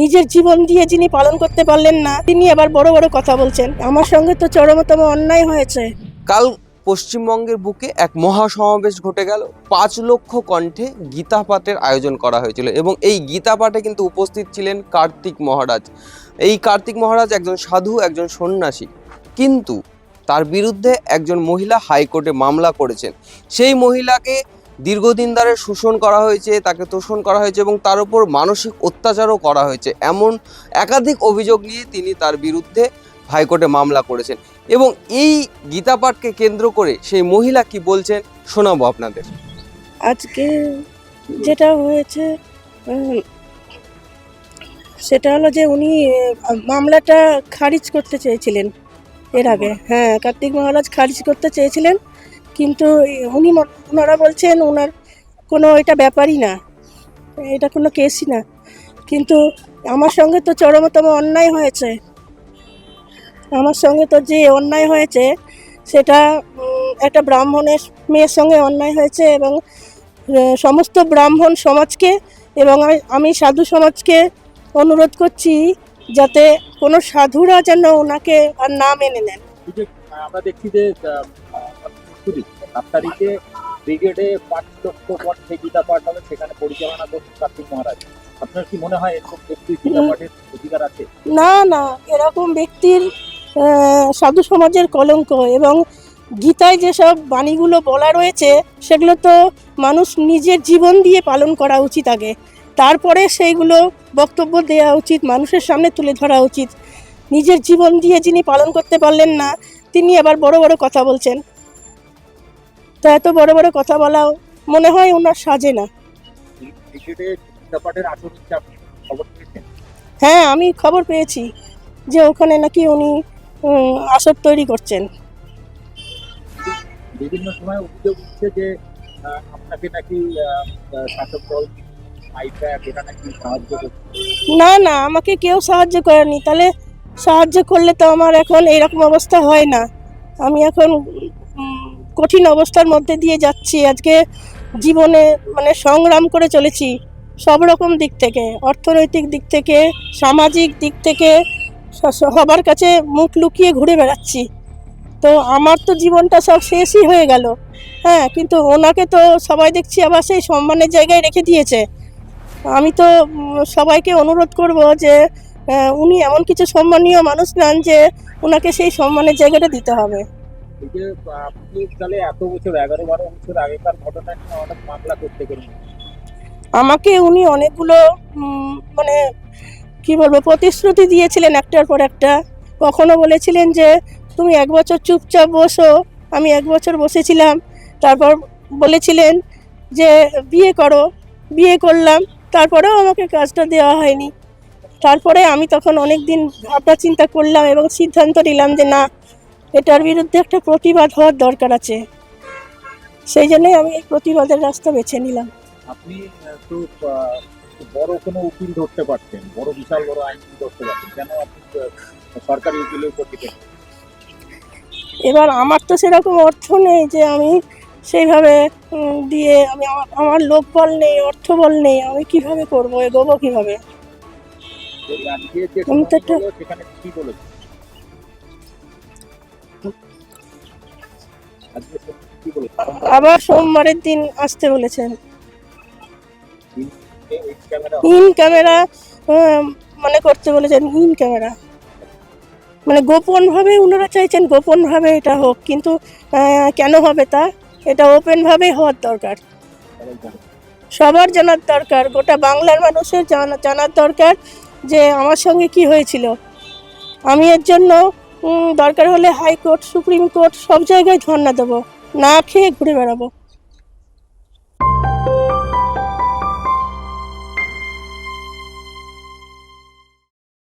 নিজের জীবন দিয়ে যিনি পালন করতে পারলেন না, তিনি আবার বড় বড় কথা বলছেন। আমার সঙ্গে তো চরমতম অন্যায় হয়েছে। কাল পশ্চিমবঙ্গের বুকে এক মহা সমাবেশ ঘটে গেল। পাঁচ লক্ষ কণ্ঠে গীতা পাঠের আয়োজন করা হয়েছিল এবং এই গীতা পাঠে কিন্তু উপস্থিত ছিলেন কার্তিক মহারাজ। এই কার্তিক মহারাজ একজন সাধু, একজন সন্ন্যাসী। কিন্তু তার বিরুদ্ধে একজন মহিলা হাইকোর্টে মামলা করেছেন। সেই মহিলাকে দীর্ঘদিন ধরে শোষণ করা হয়েছে, তাকে তোষণ করা হয়েছে এবং তার উপর মানসিক অত্যাচারও করা হয়েছে। এমন একাধিক অভিযোগ নিয়ে তিনি তার বিরুদ্ধে হাইকোর্টে মামলা করেছেন এবং এই গীতা পাঠকে কেন্দ্র করে সেই মহিলা কি বলছেন শোনাবো আপনাদের। আজকে যেটা হয়েছে সেটা হলো যে উনি মামলাটা খারিজ করতে চেয়েছিলেন এর আগে। হ্যাঁ কার্তিক মহারাজ খারিজ করতে চেয়েছিলেন। কিন্তু উনি ওনারা বলছেন ওনার কোনো এটা ব্যাপারই না, এটা কোনো কেসই না। কিন্তু আমার সঙ্গে তো চরমতম অন্যায় হয়েছে। আমার সঙ্গে তো যে অন্যায় হয়েছে, সেটা একটা ব্রাহ্মণের মেয়ের সঙ্গে অন্যায় হয়েছে এবং সমস্ত ব্রাহ্মণ সমাজকে এবং আমি- সাধু সমাজকে অনুরোধ করছি যাতে কোনো সাধুরা যেন ওনাকে আর না মেনে নেন। আমরা দেখছি যে সাত তারিখে ব্রিগেডে পাঁচ লক্ষ গীতা পাঠ হবে সেখানে পরিচালনা করছেন কার্তিক মহারাজ। আপনার কি মনে হয় এরকম ব্যক্তি গীতা পাঠের অধিকার আছে? না না এরকম ব্যক্তির সাধু সমাজের কলঙ্ক এবং গীতায় যেসব বাণীগুলো বলা রয়েছে সেগুলো তো মানুষ নিজের জীবন দিয়ে পালন করা উচিত আগে। তারপরে সেইগুলো বক্তব্য দেওয়া উচিত মানুষের সামনে তুলে ধরা উচিত। নিজের জীবন দিয়ে যিনি পালন করতে পারলেন না তিনি আবার বড় বড় কথা বলছেন। তা এত বড় বড় কথা বলাও মনে হয় ওনার সাজে না। হ্যাঁ আমি খবর পেয়েছি যে ওখানে নাকি উনি আসর তৈরি করছেন। বিভিন্ন সময় অভিযোগ উঠছে যে আপনাকে নাকি শাসক দল না না আমাকে কেউ সাহায্য করেনি। তাহলে সাহায্য করলে তো আমার এখন এরকম অবস্থা হয় না। আমি এখন কঠিন অবস্থার মধ্যে দিয়ে যাচ্ছি। আজকে জীবনে মানে সংগ্রাম করে চলেছি সব রকম দিক থেকে, অর্থনৈতিক দিক থেকে, সামাজিক দিক থেকে সবার কাছে মুখ লুকিয়ে ঘুরে বেড়াচ্ছি। তো আমার তো জীবনটা সব শেষই হয়ে গেল। হ্যাঁ কিন্তু ওনাকে তো সবাই দেখছি আবার সেই সম্মানের জায়গায় রেখে দিয়েছে। আমি তো সবাইকে অনুরোধ করব যে উনি এমন কিছু সম্মানীয় মানুষ নেন যে ওনাকে সেই সম্মানের জায়গাটা দিতে হবে। যে, আপনি তাহলে এত বছর, এগারো, বারো বছর আগেকার ঘটনা নিয়ে অনেক মামলা করতে গেলেন। আমাকে উনি অনেকগুলো মানে কি বলব, প্রতিশ্রুতি দিয়েছিলেন একটার পর একটা। কখনো বলেছিলেন যে, তুমি এক বছর চুপচাপ বসো, আমি এক বছর বসেছিলাম। তারপর বলেছিলেন যে, বিয়ে করো। বিয়ে করলাম। তারপরেও আমাকে কাজটা দেওয়া হয়নি। তারপরে আমি তখন অনেক দিন ভাবনা চিন্তা করলাম এবং সিদ্ধান্ত নিলাম যে, না এটার বিরুদ্ধে একটা প্রতিবাদ হওয়ার দরকার আছে। সেই জন্যই আমি এই প্রতিবাদের রাস্তা বেছে নিলাম। আপনি তো বড় কোনো উকিল ধরতে পারতেন বড় বিশাল বড় ধরতে পারতেন কেন আপনি সরকারি উকিলের দিলেন এবার আমার তো সেরকম অর্থ নেই যে আমি সেইভাবে দিয়ে আমি আমার আমার লোক বল নেই অর্থ বল নেই আমি কীভাবে করব এগোবো কীভাবে? আমি তো একটা- আবার সোমবারের দিন আসতে বলেছেন। ইন ক্যামেরা মানে করতে বলেছেন ইন ক্যামেরা। মানে গোপনভাবে ওনারা চাইছেন গোপনভাবে এটা হোক, কিন্তু কেন হবে তা? এটা ওপেনভাবে হওয়ার দরকার। সবার জানার দরকার, গোটা বাংলার মানুষের জানা, জানার দরকার যে আমার সঙ্গে কি হয়েছিল। আমি এর জন্য দরকার হলে হাইকোর্ট সুপ্রিম কোর্ট সব জায়গায় ধর্না দেবো। না খেয়ে ঘুরে বেড়াবো।